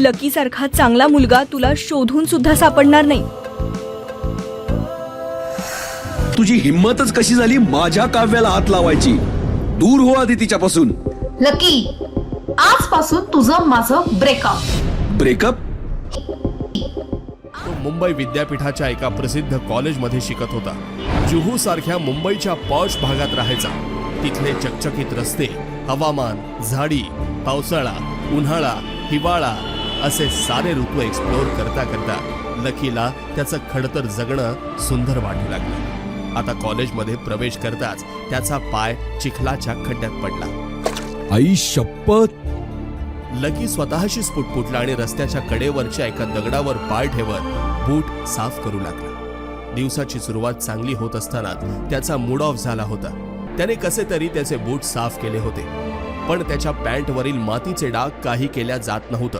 Lucky सारखा चांगला मुलगा तुला शोधून सुद्धा सापडणार नाही. तुझी हिंमतच कशी झाली माझ्या काव्याला हात लावायची? दूर हो आधी तिच्यापासून. लकी आजपासून तुझं माझं ब्रेकअप ब्रेकअप तो मुंबई विद्यापीठाच्या एका प्रसिद्ध कॉलेजमध्ये शिकत होता. जुहू सारख्या मुंबईच्या पॉश भागात राहायचा. तिथले चकचकीत रस्ते हवामान झाडी पावसाळा उन्हाळा हिवाळा असे सारे ऋतू एक्सप्लोर करता करता लकीला त्याचं खडतर जगणं सुंदर वाटू लागलं. आता कॉलेजमध्ये प्रवेश करताच त्याचा पाय चिखलाच्या खड्ड्यात पडला. आई शपथ! लकी स्वतःशीच पुटपुटला आणि रस्त्याच्या कडेवरच्या एका दगडावर पाय ठेवत बूट साफ करू लागला. दिवसाची सुरुवात चांगली होत असताना त्याचा मूड ऑफ झाला होता. त्याने कसे तरी त्याचे बूट साफ केले होते. पण त्याच्या पॅन्टवरील मातीचे डाग काही केल्या जात नव्हतं.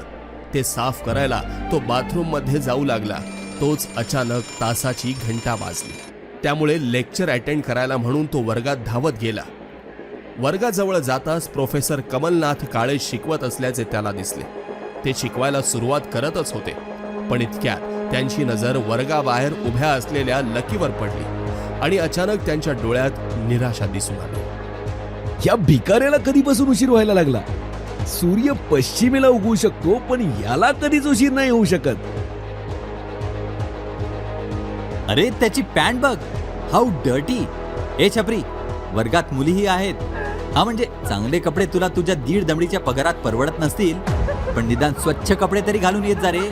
ते साफ करायला तो बाथरूममध्ये जाऊ लागला. तोच अचानक तासाची घंटा वाजली. त्यामुळे लेक्चर अटेंड करायला म्हणून तो वर्गात धावत गेला. वर्गाजवळ जाताच प्रोफेसर कमलनाथ काळे शिकवत असल्याचे त्याला दिसले. ते शिकवायला सुरुवात करतच होते. पण इतक्यात त्यांची नजर वर्गाबाहेर उभ्या असलेल्या लकीवर पडली आणि अचानक त्यांच्या डोळ्यात निराशा दिसून आली. या भिकाऱ्याला कधीपासून उशीर व्हायला लागला? सूर्य पश्चिमेला उगवू शकतो पण याला कधीच उशीर नाही होऊ शकत. अरे त्याची पॅन्ट बघ. हाऊ डर्टी ए छपरी वर्गात मुलीही आहेत. हा म्हणजे चांगले कपडे तुला तुझ्या दीड दमडीच्या पगारात परवडत नसतील पण निदान स्वच्छ कपडे तरी घालून येत जा रे.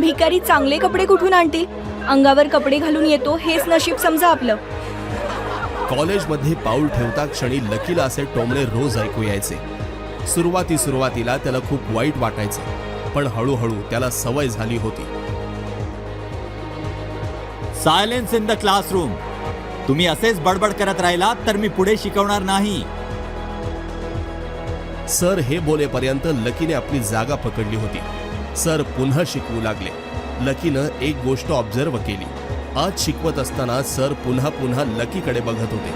भिकारी चांगले कपडे कुठून आणतील? अंगावर कपडे घालून येतो हेच नशीब समजा आपलं. कॉलेजमध्ये पाऊल ठेवता क्षणी लकीला असे टोमणे रोज ऐकू यायचे. सुरुवाती सुरुवातीला त्याला खूप वाईट वाटायचं पण हळूहळू त्याला सवय झाली होती. सायलेन्स इन द क्लासरूम तुम्ही असेच बडबड करत राहिला तर मी पुढे शिकवणार नाही. सर हे बोलेपर्यंत लकीने आपली जागा पकडली होती. सर पुन्हा शिकवू लागले. लकीनं एक गोष्ट ऑब्झर्व केली. आज शिकवत असताना सर पुन्हा पुन्हा लकीकडे बघत होते.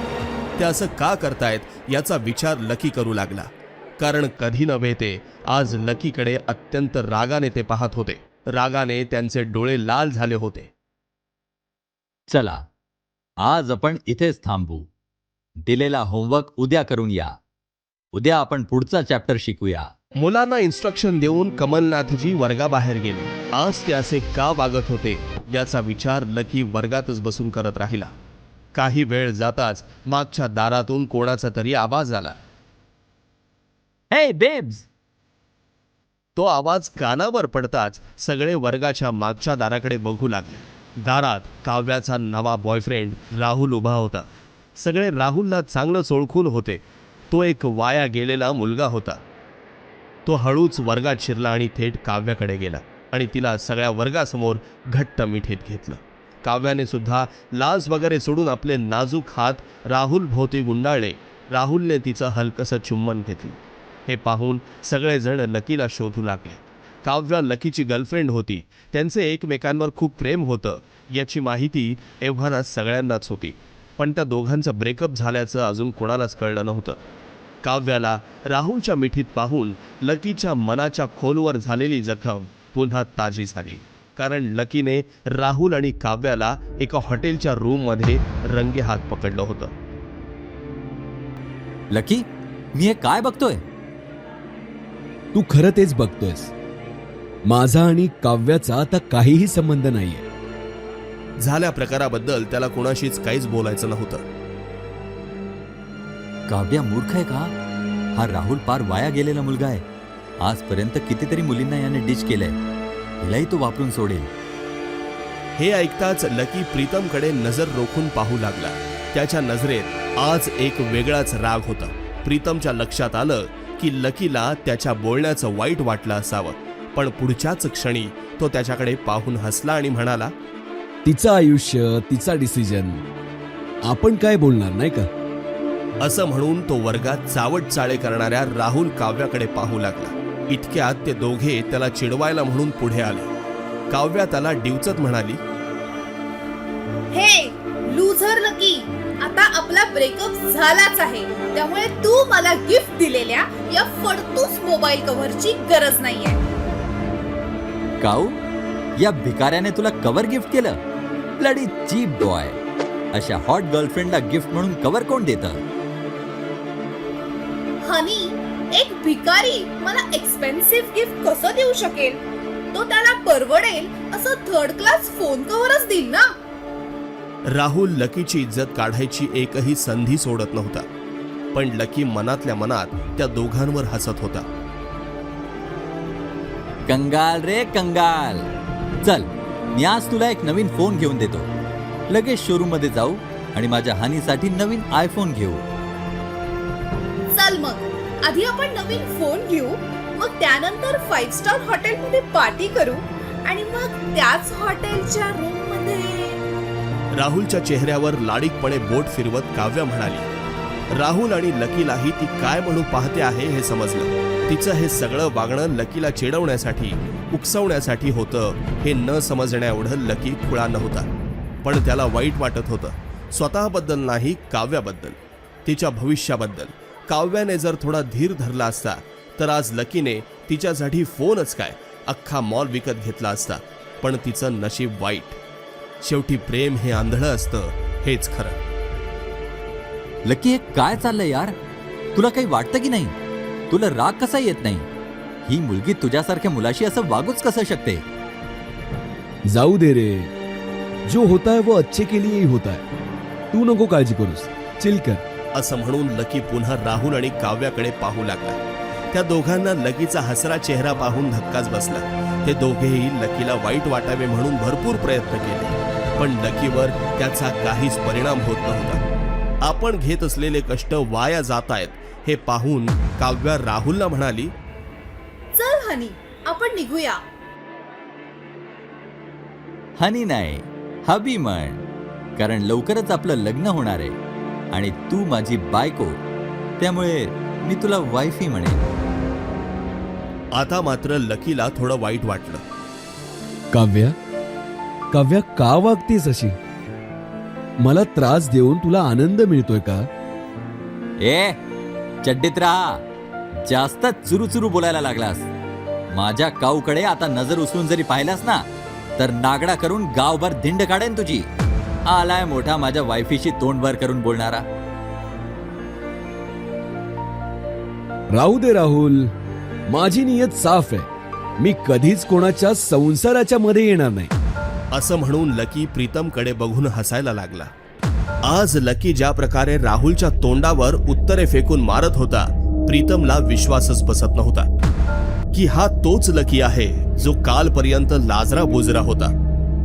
ते असं का करतायत याचा विचार लकी करू लागला. कारण कधी नव्हे ते. आज लकीकडे अत्यंत रागाने ते पाहत होते. रागाने त्यांचे डोळे लाल झाले होते. चला आज आपण इथेच थांबू. दिलेला होमवर्क उद्या करून या. उद्या आपण पुढचा चॅप्टर शिकूया. मुलांना इन्स्ट्रक्शन देऊन कमलनाथजी वर्गाबाहेर गेले. आज ते असे का वागत होते याचा विचार लकी वर्गातच बसून करत राहिला. काही वेळ जाताच मागच्या दारातून कोणाचा तरी आवाज आला. हे बेब्स तो आवाज कानावर पडताच सगळे वर्गाच्या मागच्या दाराकडे बघू लागले. दारात काव्याचा नवा बॉयफ्रेंड राहुल उभा होता. सगळे राहुलला चांगलंच ओळखून होते. तो एक वाया गेलेला मुलगा होता. तो हळूच वर्गात शिरला आणि थेट काव्याकडे गेला आणि तिला सगळ्या वर्गासमोर घट्ट मिठीत घेतलं. काव्याने सुद्धा लाज वगैरे सोडून आपले नाजूक हात राहुल भोवती गुंडाळले. राहुलने तिचं हलकसं चुंबन घेतलं. हे पाहून सगळेजण लकीला शोधू लागले. काव्या लकीची गर्लफ्रेंड होती. त्यांचे एकमेकांवर खूप प्रेम होतं. याची माहिती एव्हाना सगळ्यांनाच होती. पण त्या दोघांचं ब्रेकअप झाल्याचं अजून कोणालाच कळलं नव्हतं. काव्याला राहुलच्या मिठीत पाहून लकीच्या मनाच्या खोलवर झालेली जखम पुन्हा ताजी झाली. कारण लकीने राहुल आणि काव्याला एका हॉटेलच्या रूममध्ये रंगे हात पकडलं होतं. लकी मी हे काय बघतोय? तू खरं तेच बघतोयस. माझा आणि काव्याचा आता काहीही संबंध नाहीये. झाल्या प्रकाराबद्दल त्याला कोणाशीच काहीच बोलायचं नव्हतं. काव्या मूर्ख आहे का? हा राहुल पार वाया गेलेला मुलगा आहे. आजपर्यंत कितीतरी मुलींना याने डिच केलंय. हिलाही तो वापरून सोडेल. हे ऐकताच लकी प्रीतमकडे नजर रोखून पाहू लागला. त्याच्या नजरेत आज एक वेगळाच राग होता. प्रीतमच्या लक्षात आलं की लकीला त्याच्या बोलण्याचं वाईट वाटलं असावं. पण पुढच्याच क्षणी तो त्याच्याकडे पाहून हसला आणि म्हणाला तिचं आयुष्य तिचा डिसिजन आपण काय बोलणार नाही का? असं म्हणून तो वर्गात चावट चाळे करणाऱ्या राहुल काव्याकडे पाहू लागला. इतक्यात ते दोघे त्याला चिडवायला म्हणून पुढे आले. काव्या त्याला डिवचत म्हणाली हे आता आपला ब्रेकअप झालाच आहे. त्यामुळे तू मला गिफ्ट दिलेल्या या फडतूस मोबाईल कव्हरची गरज नाहीये. काऊ? या भिकाऱ्याने तुला कवर गिफ्ट केलं? ब्लडी चीप बॉय अशा हॉट गर्लफ्रेंडला गिफ्ट म्हणून कवर कोण देतं? हनी एक भिकारी मला एक्सपेन्सिव्ह गिफ्ट कसं देऊ शकेल? तो त्याला परवडेल असं थर्ड क्लास फोन कव्हरच देईल ना? राहुल लकीची इज्जत काढायची एकही संधी सोडत नव्हता. पण लकी मनातल्या मनात त्या दोघांवर हसत होता. कंगाल रे कंगाल. चल मी आज तुला एक नवीन फोन घेऊन देतो. लगेच शोरूममध्ये जाऊ आणि माझ्या हानीसाठी नवीन आयफोन घेऊ. चल मग. आधी आपण नवीन फोन घेऊ मग त्यानंतर फाईव्ह स्टार हॉटेलमध्ये पार्टी करू आणि मग त्याच हॉटेलच्या रूम राहुलच्या चेहऱ्यावर लाडीकपणे बोट फिरवत काव्या म्हणाली राहुल आणि लकीलाही ती काय म्हणू पाहते आहे हे समजलं. तिचं हे सगळं वागणं लकीला चिडवण्यासाठी उकसवण्यासाठी होतं हे न समजण्याएवढं लकी खुळा नव्हता. पण त्याला वाईट वाटत होतं. स्वतःबद्दल नाही काव्याबद्दल. तिच्या भविष्याबद्दल. काव्याने जर थोडा धीर धरला असता तर आज लकीने तिच्यासाठी फोनच काय अख्खा मॉल विकत घेतला असता. पण तिचं नशीब वाईट. शेवटी प्रेम हे आंधळं असतं हेच खरं. लकी हे काय चाललंय यार? तुला काही वाटतं की नाही? तुला राग कसा येत नाही? ही मुलगी तुझ्यासारख्या मुलाशी असं वागूच कसं शकते? जाऊ दे रे. जो होता है वो अच्छे के लिए ही होता है तू नको काळजी करूस. चिल कर. असं म्हणून लकी पुन्हा राहुल आणि काव्याकडे पाहू लागला. त्या दोघांना लकीचा हसरा चेहरा पाहून धक्काच बसला. ते दोघेही लकीला वाईट वाटावे म्हणून भरपूर प्रयत्न केले. पण लकीवर त्याचा काहीच परिणाम होत नव्हता. आपण घेत असलेले कष्ट वाया जात आहेत हे पाहून काव्या राहुलला म्हणाली चल हनी आपण निघूया. हनी नाही हबी म्हण कारण लवकरच आपलं लग्न होणार आहे आणि तू माझी बायको त्यामुळे मी तुला वाईफी म्हणेन. आता मात्र लकीला थोडं वाईट वाटलं. काव्या काव्या का वागतेस अशी? मला त्रास देऊन तुला आनंद मिळतोय का? ए चड्डीत राहा. जास्त चुरू चुरू बोलायला लागलास. माझ्या काऊकडे आता नजर उचलून जरी पाहिलास ना तर नागडा करून गावभर धिंड काढेन तुझी. आलाय मोठा माझ्या वायफीशी तोंडभर करून बोलणारा. राहू दे राहुल माझी नियत साफ आहे. मी कधीच कोणाच्या संसाराच्या मध्ये येणार नाही. असं म्हणून लकी प्रीतमकडे बघून हसायला लागला. आज लकी ज्या प्रकारे राहुलच्या तोंडावर उत्तरे फेकून मारत होता प्रीतमला विश्वासच बसत नव्हता. की हा तोच लकी आहे जो कालपर्यंत लाजरा बोजरा होता.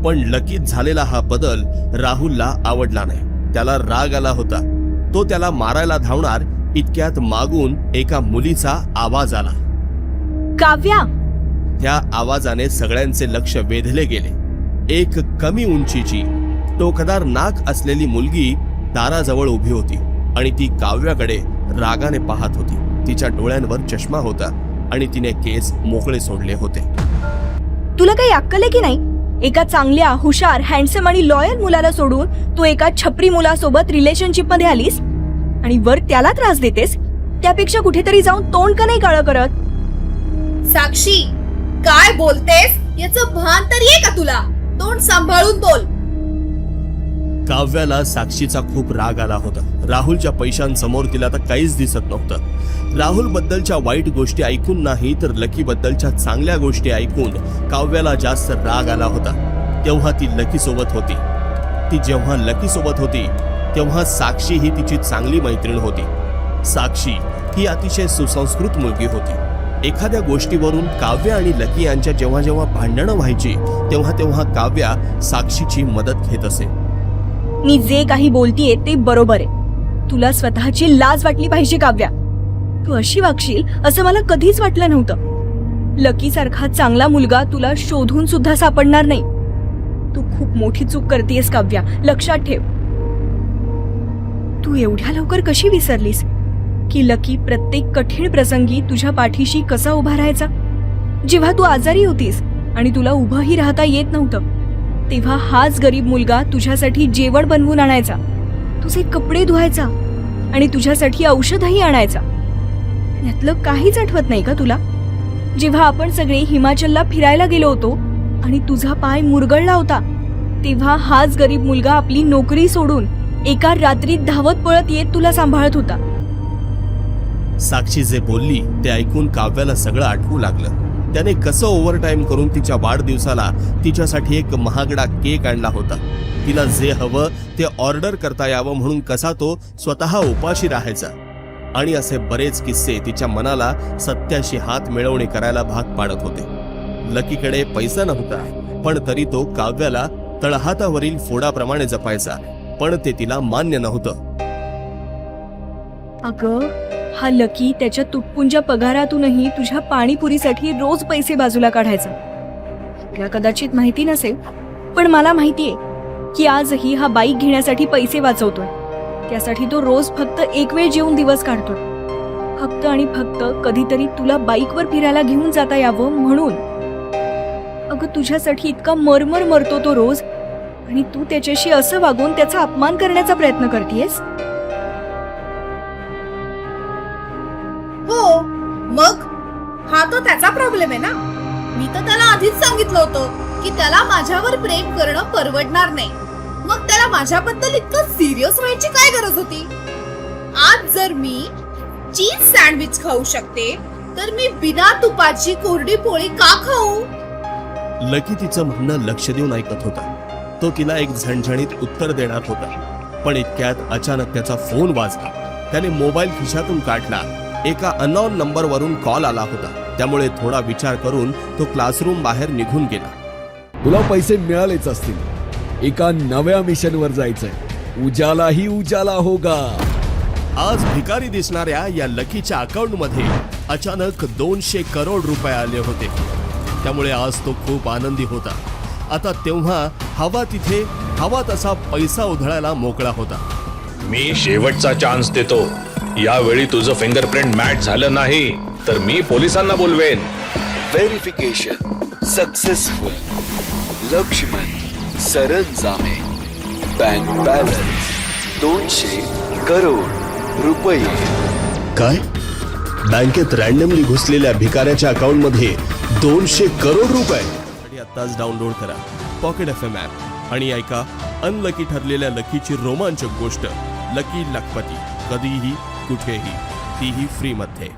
पण लकीत झालेला हा बदल राहुलला आवडला नाही. त्याला राग आला होता. तो त्याला मारायला धावणार इतक्यात मागून एका मुलीचा आवाज आला. काव्या! त्या आवाजाने सगळ्यांचे लक्ष वेधले गेले. एक कमी उंचीची टोकदार नाक असलेली मुलगी दाराजवळ उभी होती आणि ती काव्याकडे रागाने पाहत होती. तिच्या डोळ्यांवर चष्मा होता आणि तिने केस मोकळे सोडले होते. तुला काही अक्कल आहे की नाही? एका चांगल्या हुशार हँडसम आणि लॉयल मुलाला सोडून तू एका छपरी मुलासोबत रिलेशनशिपमध्ये आलीस? आणि वर त्याला त्रास देतेस त्यापेक्षा कुठेतरी जाऊन तोंड का नाही काळं करत? साक्षी काय बोलतेस? याचं भान तरी आहे का तुला? तोंड सांभाळून बोल. काव्याला साक्षीचा खूप राग आला होता. राहुलच्या पैशांसमोर तिला तर काहीच दिसत नव्हतं. राहुल बद्दलच्या वाईट गोष्टी ऐकून नाही तर लकी बद्दलच्या चांगल्या गोष्टी ऐकून काव्याला जास्त राग आला होता. तेव्हा ती लकी सोबत होती. ती जेव्हा लकी सोबत होती तेव्हा साक्षी ही तिची चांगली मैत्रीण होती. साक्षी ही अतिशय सुसंस्कृत मुलगी होती. एखाद्या गोष्टीवरून काव्य आणि लकी यांच्या जेव्हा जेव्हा भांडणं व्हायची तेव्हा तेव्हा काव्या साक्षीची मदत घेत असे. मी जे काही बोलतीये ते बरोबर आहे. तुला स्वतःची लाज वाटली पाहिजे काव्या. तू अशी वागशील असं मला कधीच वाटलं नव्हतं. लकी सारखा चांगला मुलगा तुला शोधून सुद्धा सापडणार नाही. तू खूप मोठी चूक करतेयस काव्या. लक्षात ठेव. तू एवढ्या लवकर कशी विसरलीस? की लकी प्रत्येक कठीण प्रसंगी तुझ्या पाठीशी कसा उभा राहायचा? जेव्हा तू आजारी होतीस आणि तुला उभंही राहता येत नव्हतं तेव्हा हाच गरीब मुलगा तुझ्यासाठी जेवण बनवून आणायचा. तुझे कपडे धुवायचा आणि तुझ्यासाठी औषधही आणायचा. यातलं काहीच आठवत नाही का तुला? जेव्हा आपण सगळे हिमाचलला फिरायला गेलो होतो आणि तुझा पाय मुरगळला होता तेव्हा हाच गरीब मुलगा आपली नोकरी सोडून एका रात्रीत धावत पळत येत तुला सांभाळत होता. साक्षी जे बोलली ते ऐकून काव्याला सगळं आठवू लागलं. त्याने कसं ओव्हरटाईम करून तिच्या वाढदिवसाला तिच्यासाठी एक महागडा केक आणला होता. तिला जे हवं ते ऑर्डर करता यावं म्हणून कसा तो स्वतः उपाशी राहायचा. आणि असे बरेच किस्से तिच्या मनाला सत्याशी हात मिळवणे करायला भाग पाडत होते. लकीकडे पैसा नव्हता पण तरी तो काव्याला तळहातावरील फोडाप्रमाणे जपायचा. पण ते तिला मान्य नव्हतं. अगं हा लकी त्याच्या तुटपुंच्या पगारातूनही तुझ्या पाणीपुरीसाठी रोज पैसे बाजूला काढायचा. तुला कदाचित माहिती नसेल पण मला माहितीये की आजही हा बाईक घेण्यासाठी पैसे वाचवतोय. त्यासाठी तो रोज फक्त एक वेळ जेवून दिवस काढतोय. फक्त आणि फक्त कधीतरी तुला बाईकवर फिरायला घेऊन जाता यावं म्हणून. अगं तुझ्यासाठी इतका मरमर मरतो तो रोज आणि तू त्याच्याशी असं वागून त्याचा अपमान करण्याचा प्रयत्न करतेयस? हो मग? हा तर त्याचा प्रॉब्लेम आहे ना? मी तर त्याला आधीच सांगितलं होतं की त्याला माझ्यावर प्रेम करणं परवडणार नाही. मग त्याला माझ्याबद्दल इतकं सिरियस व्हायची काय गरज होती? आज जर मी चीज सँडविच खाऊ शकते तर मी बिना तुपाची कोरडी पोळी का खाऊ? लकी तिचं म्हणणं लक्ष देऊन ऐकत होता. तो तिला एक झणझणीत उत्तर देणार होता. पण इतक्यात अचानक त्याचा फोन वाजला. त्याने मोबाईल खिशातून काढला. एका अननोन नंबरवरून कॉल आला होता. त्यामुळे थोडा विचार करून तो क्लासरूम बाहेर निघून गेला. तुला पैसे मिळालेच असतील. एका नव्या मिशनवर जायचंय. उजालाही उजाला होगा. आज भिकारी दिसणाऱ्या या लकीच्या अकाउंटमध्ये अचानक दोनशे करोड रुपये आले होते. त्यामुळे आज तो खूप आनंदी होता. आता तेव्हा हवा तिथे हवा तसा पैसा उधळायला मोकळा होता. मी शेवटचा चान्स देतो. यावेळी तुझं फिंगरप्रिंट मॅच झालं नाही तर मी पोलिसांना बोलवेन. Verification successful Laxman Saranjame bank balance दोनशे करोड रुपये. काय? बँकेत रॅन्डमली घुसलेल्या भिकाऱ्याच्या अकाउंटमध्ये दोनशे करोड रुपये? आत्ताच डाउनलोड करा पॉकेट एफ एम ॲप आणि ऐका अनलकी ठरलेल्या लकीची रोमांचक गोष्ट लकी लखपती कधीही कुठेही तीही फ्रीमध्ये.